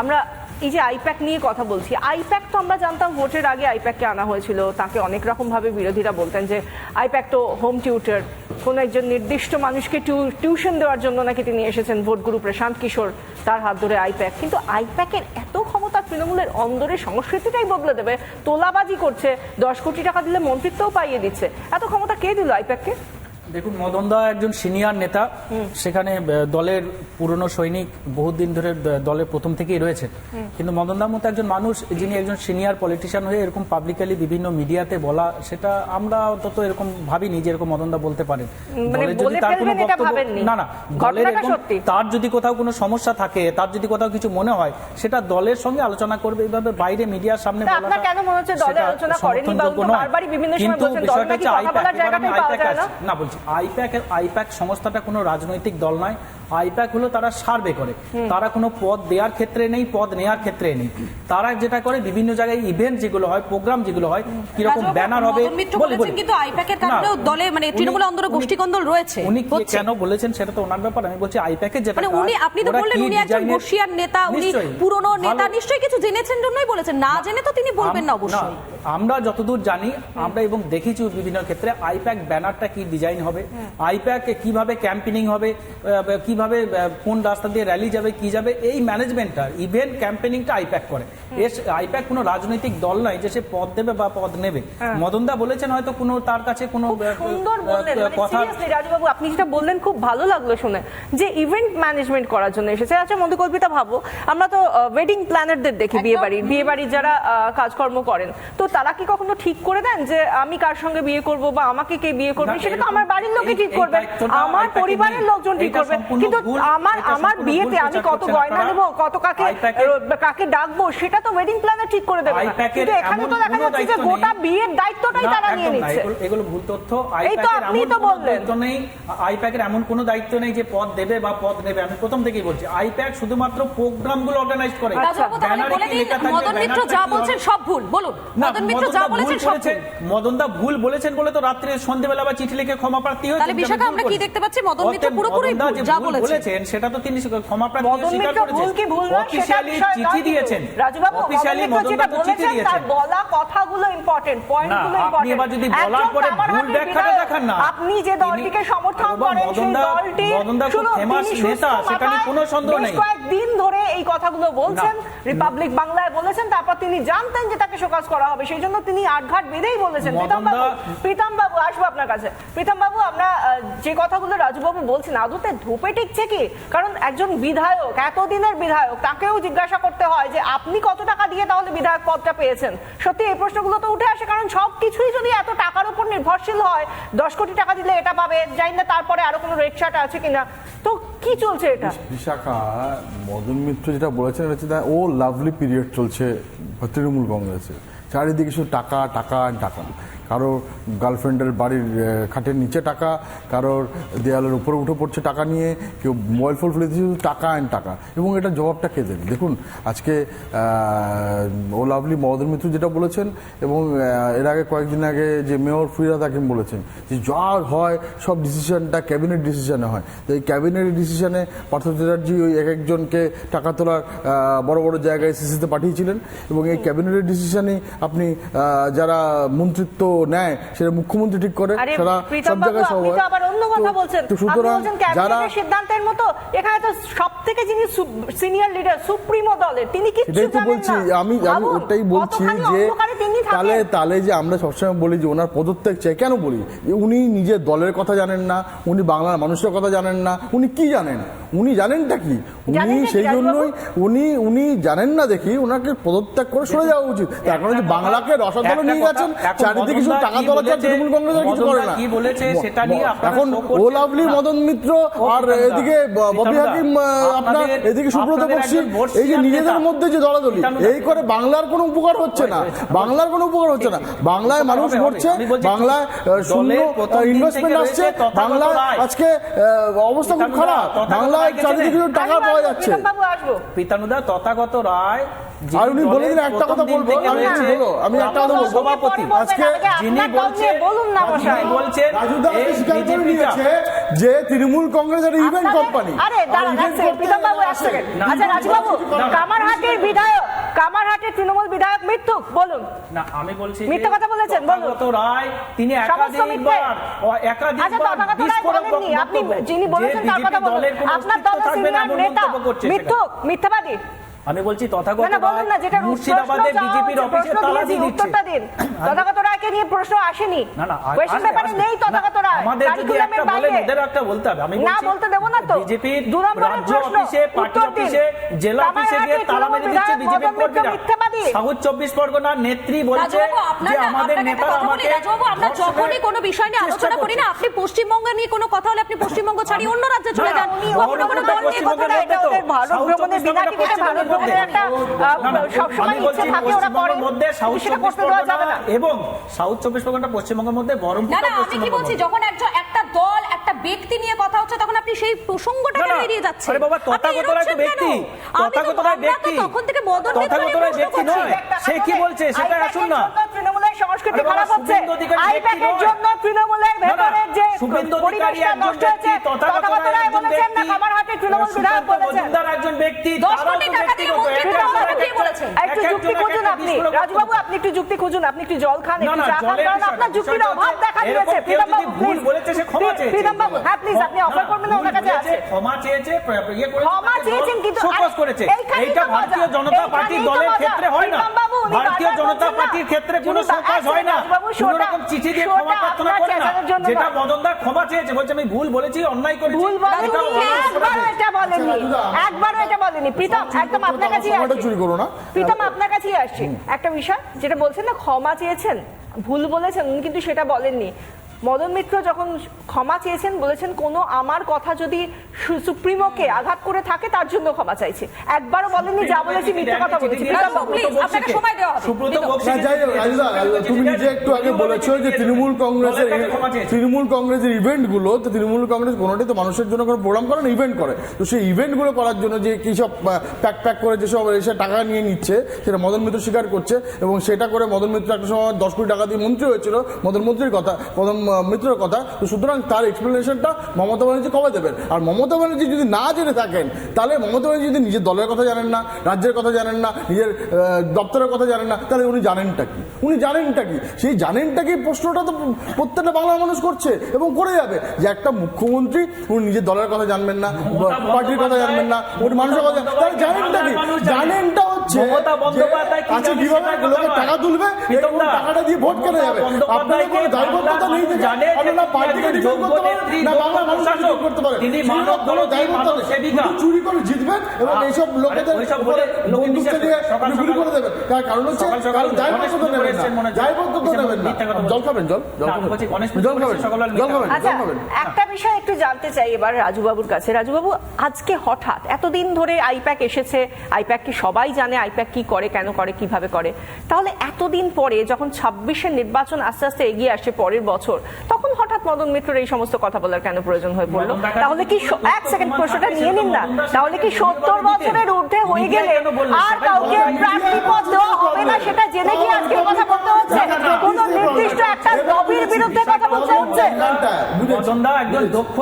আমরা এই যে আইপ্যাক নিয়ে কথা বলছি, আইপ্যাক তো আমরা জানতাম ভোটের আগে আইপ্যাককে আনা হয়েছিল। তাকে অনেক রকম ভাবে বিরোধীরা বলতেন যে, আইপ্যাক তো হোম টিউটার, কোন একজন নির্দিষ্ট মানুষকে টিউশন দেওয়ার জন্য নাকি তিনি এসেছেন ভোট গুরু প্রশান্ত কিশোর তার হাত ধরে আইপ্যাক। কিন্তু আইপ্যাকের এত ক্ষমতা তৃণমূলের অন্দরের সংস্কৃতিটাই বদলে দেবে, তোলাবাজি করছে, দশ কোটি টাকা দিলে মন্ত্রিত্বও পাইয়ে দিচ্ছে। এত ক্ষমতা কে দিল আইপ্যাককে? দেখুন মদন দা একজন সিনিয়র নেতা। সেখানে দলের পুরনো সৈনিক বহুদিন ধরে দ- দলের প্রথম থেকেই রয়েছেন কিন্তু মদন দার মতো একজন মানুষ যিনি একজন সিনিয়র পলিটিশিয়ান হয়ে এরকম পাবলিকালি বিভিন্ন মিডিয়াতে বলা সেটা আমরা অন্তত এরকম ভাবিনি যে এরকম মদন দা বলতে পারেন। মানে দলের বলে ফেলবেন এটা না না দলের তার যদি কোথাও কোনো সমস্যা থাকে তার যদি কোথাও কিছু মনে হয় সেটা দলের সঙ্গে আলোচনা করবে এইভাবে বাইরে মিডিয়ার সামনে আপনার কেন মনে হচ্ছে আলোচনা করেনি? বারবারই বিভিন্ন সময় কিন্তু বলছেন, দল বিষয়টা নাকি হচ্ছে কথা বলার জায়গাটাই পাওয়া যায় না? না বলছি। আইপ্যাক আইপ্যাক সংস্থাটা কোনো রাজনৈতিক দল নয়। আইপ্যাক হলো তারা সার্ভে করে। তারা কোনো পদ দেওয়ার ক্ষেত্রে নেই পদ নেওয়ার ক্ষেত্রে নেই। তারা যেটা করে বিভিন্ন জায়গায় ইভেন্ট যেগুলো হয় প্রোগ্রাম যেগুলো হয় কীরকম ব্যানার হবে। কিন্তু আইপ্যাকের কারণেও দলে মানে তৃণমূলের অন্দরে উনি- গোষ্ঠীকন্দল রয়েছে। উনি কেন বলেছেন সেটা তো ওনার ব্যাপার আমি বলছি আইপ্যাকের যেটা মানে উনি আপনি তো বললেন উনি একজন বর্ষিয়ার নেতা উনি পুরনো নেতা নিশ্চয়ই কিছু জেনেছেন জন্যই বলেছেন। না জেনে তো তিনি বলবেন না অবশ্যই। আমরা যতদূর জানি আমরা এবং দেখেছি বিভিন্ন ক্ষেত্রে আইপ্যাক ব্যানারটা কি ডিজাইন হবে আইপ্যাক কীভাবে ক্যাম্পেনিং হবে কীভাবে কোন রাস্তা দিয়ে র্যালি যাবে কি যাবে এই ম্যানেজমেন্টটা ইভেন্ট ক্যাম্পেনিংটা আইপ্যাক করে। এস আইপ্যাক কোনো রাজনৈতিক দল নয় যে সে পদ দেবে বা পদ নেবে। মদনদা বলেছেন হয়তো কোনো তার কাছে কোনো সুন্দর বললেন। মানে কথা রাজুবাবু আপনি যেটা বললেন খুব ভালো লাগল শুনে যে ইভেন্ট ম্যানেজমেন্ট করার জন্য এসেছে। আচ্ছা মধুকল্পিতা ভাবো আমরা তো ওয়েডিং প্ল্যানারদের দেখি বিয়ে বাড়ি বিয়ে বাড়ির যারা কাজকর্ম করেন। তো তারা কি কখনো ঠিক করে দেন যে আমি কার সঙ্গে বিয়ে করব বা আমাকে কে বিয়ে করবে? সেটা তো আমার বাড়ির লোকে ঠিক করবে। আমার পরিবারের লোকজন ঠিক করবে। কিন্তু আমার আমার বিয়েতে আমি কত গয়না। দেবো কত কাকে কাকে ডাকবো সেটা তো ওয়েডিং প্ল্যানার ঠিক করে দেবে কিন্তু এখানে তো এমন দেখা কোনো যাচ্ছে যে দায়িত্ব গোটা নেই। বিয়ের দায়িত্বটাই তারা নিয়ে নিচ্ছে। এগুলো- ভুল তথ্য। এই তো আপনি তো বললেন। দায়িত্ব নেই। আইপ্যাকের এমন কোনো দায়িত্ব নেই যে পদ দেবে বা পদ নেবে। আমি প্রথম থেকেই বলছি আইপ্যাক শুধুমাত্র প্রোগ্রামগুলো অর্গানাইজ করে। থাকবে, মদন মিত্র যা বলছেন সব ভুল বলুন। মদন মিত্র মদনদা যা ভুল বলেছেন সব মদনদা ভুল। বলেছেন বলে তো রাত্রে সন্ধ্যেবেলা বা চিঠি লিখে ক্ষমা প্রার্থী হয়েছেন। তাহলে বিশাখা, আমরা কি দেখতে পাচ্ছি? মদন মিত্র পুরোপুরি যে বলেছেন। সেটা তো তিনি ক্ষমা প্রার্থী স্বীকার করেছেন। ভুল কি ভুল নয় সেটা চিঠি দিয়েছেন। অফিসিয়ালি মদন চিঠি বলেছেন তার বলা কথাগুলো ইম্পর্টেন্ট পয়েন্টগুলো না, আপনি ইম্পর্টেন্ট এবার যদি বলার পরে ভুল ব্যাখ্যাটা দেখান না। আপনি যে দলটিকে সমর্থন করেন সেই দলটি খুব সুস্থ নেতা, সেটা নিয়ে কোনো সন্দেহ নেই। কয়েকদিন ধরে এই কথাগুলো বলছেন। রিপাবলিক বাংলায় বলেছেন তারপর তিনি জানতেন যে তাকে শোকাজ করা হবে সেই জন্য তিনি আটঘাট বেঁধেই বলেছেন। প্রীতম বাবু মদনদা- প্রীতম বাবু আসব আপনার কাছে। প্রীতম বাবু আমরা যে কথাগুলো রাজুবাবু বলছেন আদতে ধূপে টিকছে কি? কারণ একজন বিধায়ক এতদিনের বিধায়ক তাকেও জিজ্ঞাসা করতে হয় যে আপনি কত টাকা দিয়ে তাহলে বিধায়ক পদটা পেয়েছেন? সত্যি এই প্রশ্নগুলো তো উঠে আসে কারণ সব কিছুই যদি এত টাকার উপর নির্ভরশীল হয় দশ কোটি টাকা দিলে এটা পাবে জানি না তারপরে আরও কোনো চার্ট আছে কিনা। তো কি চলছে এটা? বিশাখা মদন মিত্র যেটা বলেছেন হচ্ছে ও লাভলি পিরিয়ড চলছে তৃণমূল কংগ্রেসে। চারিদিকে শুধু টাকা টাকা টাকা। কারও গার্লফ্রেন্ডের বাড়ির খাটের নিচে টাকা, কারোর দেয়ালের উপরে উঠে পড়ছে টাকা নিয়ে, কেউ মোবাইল ফোন ফেলে দিচ্ছে টাকা অ্যান্ড টাকা। এবং এটা জবাবটা কে দেবে? দেখুন, আজকে ও লাভলি মদন মিত্র যেটা বলেছেন, এবং এর আগে কয়েকদিন আগে যে মেয়র ফিরাদ হাকিম বলেছেন, যে যা হয় সব ডিসিশনটা ক্যাবিনেট ডিসিশনে হয়। তো এই ক্যাবিনেট ডিসিশনে পার্থ চ্যাটার্জি ওই এক একজনকে টাকা তোলার বড় বড় জায়গায় সিসিতে পাঠিয়েছিলেন। এবং এই ক্যাবিনেটের ডিসিশনে আপনি যারা মন্ত্রিত্ব নেয় সেটা মুখ্যমন্ত্রী ঠিক করে সেটা সব জায়গায় সব হয়। আবার অন্য কথা বলছেন সুতরাং যারা সিদ্ধান্তের মতো এখানে তো সব থেকে যিনি সিনিয়র লিডার সুপ্রিমো দলের তিনি সেটাই তো বলছি আমি আমি ওটাই বলছি যে। তাহলে তাহলে যে আমরা সবসময় বলি যে ওনার পদত্যাগ চাই কেন বলি উনি নিজের দলের কথা জানেন না উনি বাংলার মানুষের কথা জানেন না উনি কি জানেন উনি জানেনটা কি? উনি সেই জন্যই উনি উনি জানেন না দেখি ওনাকে পদত্যাগ করে সরে যাওয়া উচিত। তার কারণে যে বাংলাকে রসাতলে নিয়ে গেছেন চারিদিকে শুধু টাকা তোলা বলেছে- তৃণমূল কংগ্রেস কিছু করে না। এখন। ও লাভলি মদন মিত্র আর এদিকে ববি হাকিম আপনার এদিকে সুব্রত বক্সি এই যে নিজেদের মধ্যে যে দলাদলি এই করে বাংলার কোনো উপকার হচ্ছে না। বাংলার কোনো উপকার হচ্ছে না। বাংলায় মানুষ। মরছে বাংলায় শূন্য ইনভেস্টমেন্ট আসছে বাংলায় আজকে অবস্থা খুব খারাপ। বাংলায় রায় গেছেন। টাকা পাওয়া যাচ্ছে। প্রীতম বাবু আসব। পিতানুদা তথাগত রায় আর উনি বলে দলের একটা কথা বলব, আমি একটু আমি একটা কথা বলব। সভাপতি। আজকে যিনি আপনার দল নিয়ে বলছেন বলুন না মশাই বলছেন রাজুদা স্বীকার করে নিয়েছে যে তৃণমূল কংগ্রেস একটা ইভেন্ট কোম্পানি আরে দাঁড়ান এক বাবু এক সেকেন্ড আচ্ছা। কামারহাটের বিধায়ক কামারহাটের তৃণমূল বিধায়ক মিথ্যুক বলুন না আমি বলছি মিথ্যা কথা বলেছেন, বলুন। তো রায় তিনি। একাধিকবার ও আচ্ছা একাধিকবার বিস্ফোরক আপনি যিনি বলেছেন তার কথা বলুন আপনার দলের সিনিয়র নেতা। মিথ্যুক মিথ্যাবাদী আমি বলছি তথাগত না না বলুন রায় না যেটা মুর্শিদাবাদে বিজেপির অফিসে তালা দিয়ে দিচ্ছে। তথাগত রায়কে নিয়ে প্রশ্ন আসেনি। না না আ- পেপারে নেই তথাগত রায়। আমাদের যদি একটা বলেন বাইরে। একটা বলতে হবে। আমি না বলতে দেবো না তো। বিজেপির রাজ্য অফিসে পার্টি অফিসে জেলা অফিসে গিয়ে কামারহাটির তালা মেরে দিচ্ছে বিজেপি কর্মীরা। সাউথ চব্বিশ পরগনার নেত্রী বলছে যে আমাদের আমাকে আমরা যখনই কোনো বিষয় নিয়ে আলোচনা করি না আপনি পশ্চিমবঙ্গ নিয়ে কোনো কথা হলে আপনি পশ্চিমবঙ্গ ছাড়িয়ে অন্য রাজ্যে চলে যান। কোনো এবং সাউথ চব্বিশ পরগনা পশ্চিমবঙ্গের মধ্যে না বহরমপুর আমি কি বলছি যখন একজন একটা দল একটা ব্যক্তি নিয়ে কথা হচ্ছে তখন আপনি সেই প্রসঙ্গটাকে না, না। এড়িয়ে যাচ্ছেন আরে বাবা, আপনি তথাগত রায় তো ব্যক্তি। কেন? তথাগত রায় ব্যক্তি। তখন থেকে মদন মিত্র তথাগত নিয়ে রায় প্রশ্ন ব্যক্তি নয়। সে কি বলছে সেটা আসুন না। সংস্কৃতি খারাপ হচ্ছে। আইপ্যাকের জন্য তৃণমূলের ভেতরের যে পরিবেশটা নষ্ট হয়েছে তথাগত রায় বলেছেন না ব্যক্তি, কামারহাটের তৃণমূল বিধায়ক বলেছেন। একজন ব্যক্তি দশ কোটি টাকা দিয়ে মন্ত্রী বলেছেন? একটু যুক্তি খুঁজুন আপনি। রাজুবাবু। আপনি একটু যুক্তি খুঁজুন আপনি একটু জল খান একটু চা খান কারণ আপনার যুক্তির অভাব দেখা দিয়েছে। প্রীতম বাবু ভুল বলেছে, সে ক্ষমা চেয়েছে। প্রীতম বাবু হ্যাঁ প্লিজ আপনি অফার করবেন না ওনার কাছে আছে। ক্ষমা চেয়েছে ইয়ে ক্ষমা চেয়েছেন কিন্তু শোকজ করেছে। এইটা ভারতীয় জনতা তো দলের ক্ষেত্রে হয় না ভারতীয় জনতা পার্টির ক্ষেত্রে কোনো সংকাজ হয় না। কোন রকম চিঠি দিয়ে ক্ষমা প্রার্থনা করে না। যেটা নয়। মদনদার ক্ষমা চেয়েছে বলছে আমি ভুল বলেছি অন্যায় করেছি। ভুল বলেনি এটা একবারও এটা বলেনি। আচ্ছা, একবারও এটা বলেনি। প্রীতম একদম আপনার কাছেই আসছে। চুরি করো না। প্রীতম আপনার কাছেই আসছে। একটা বিষয় যেটা বলছেন না ক্ষমা চেয়েছেন ভুল বলেছেন উনি কিন্তু সেটা বলেননি। মদন মিত্র যখন ক্ষমা চেয়েছেন বলেছেন কোনো আমার কথা যদি সু- সুপ্রিমোকে আঘাত করে থাকে তার জন্য ক্ষমা চাইছে। একবারও বলেননি যা বলেছি মিথ্যে কথা বলেছি। আপনাকে সময় দেওয়া তুমি নিজে একটু আগে বলেছ যে তৃণমূল কংগ্রেসের। তৃণমূল কংগ্রেসের ইভেন্টগুলো তো তৃণমূল কংগ্রেস কোনোটাই তো মানুষের জন্য কোনো প্রোগ্রাম করে না ইভেন্ট করে। তো সেই ইভেন্টগুলো করার জন্য যে কি সব প্যাক প্যাক করে যেসব এসে টাকা নিয়ে নিচ্ছে সেটা মদন মিত্র স্বীকার করছে এবং সেটা করে মদন মিত্র একটা সময় দশ কোটি টাকা দিয়ে মন্ত্রী হয়েছিল। মদন মন্ত্রীর কথা মদন মিত্রের কথা তো সুতরাং তার এক্সপ্লেনেশনটা মমতা ব্যানার্জি কবে দেবেন? আর মমতা ব্যানার্জি যদি না জেনে থাকেন তাহলে মমতা ব্যানার্জি যদি নিজের দলের কথা জানেন না রাজ্যের কথা জানেন না নিজের দপ্তরের কথা জানেন না তাহলে উনি জানেনটা কি? উনি জানেনটা কি? সেই জানেনটা কি প্রশ্নটা তো প্রত্যেকটা বাংলা মানুষ করছে এবং করে যাবে। যে একটা মুখ্যমন্ত্রী উনি নিজের দলের কথা জানবেন না পার্টির কথা জানবেন না উনি মানুষের কথা তাহলে জানেনটা কি? জানেনটা হচ্ছে মমতা বন্দ্যোপাধ্যায় কি আচ্ছা লোকের টাকা তুলবে? এবং টাকাটা দিয়ে ভোট কেনে যাবে আপনাদের কোনো দায়বদ্ধতা নেই যে জানে আপনারা তিনি পার্টিকে একজন ডিফেন্ড করতে পারেন না মানুষকে ডিফেন্ড করতে পারেন। তিনি মানব কোনো দায়বদ্ধতা নেই। সেবিকা। চুরি করে জিতবেন এবং এইসব লোকেদের উপরে বলে গুলি করে দেবেন। তার কারণ হচ্ছে কারণ দায়বদ্ধতা নেবেন না। দায়বদ্ধতা নেবেন না। জল খাবেন জল জল খাবেন। জল খাবেন আচ্ছা জল খাবেন একটা বিষয় একটু জানতে চাই এবার রাজুবাবুর কাছে। রাজুবাবু আজকে হঠাৎ এতদিন ধরে আইপ্যাক এসেছে আইপ্যাক কি সবাই জানে আইপ্যাক কি করে কেন করে কীভাবে করে? তাহলে এতদিন পরে যখন ছাব্বিশের নির্বাচন আস্তে আস্তে এগিয়ে আসে পরের বছর তখন হঠাৎ মদন মিত্রের এই সমস্ত কথা বলার কেন প্রয়োজন হয়ে পড়ল? তাহলে কি এক সেকেন্ড প্রশ্নটা নিয়ে নিন না। তাহলে কি সত্তর বছরের ঊর্ধ্বে হয়ে গেলে আর কাউকে প্রার্থী পদ দেওয়া হবে না সেটা জেনে কি আজকে কথা বলতে হচ্ছে। কোন নির্দিষ্ট একটা লবির বিরুদ্ধে কথা বলতে হচ্ছে। একজন দক্ষ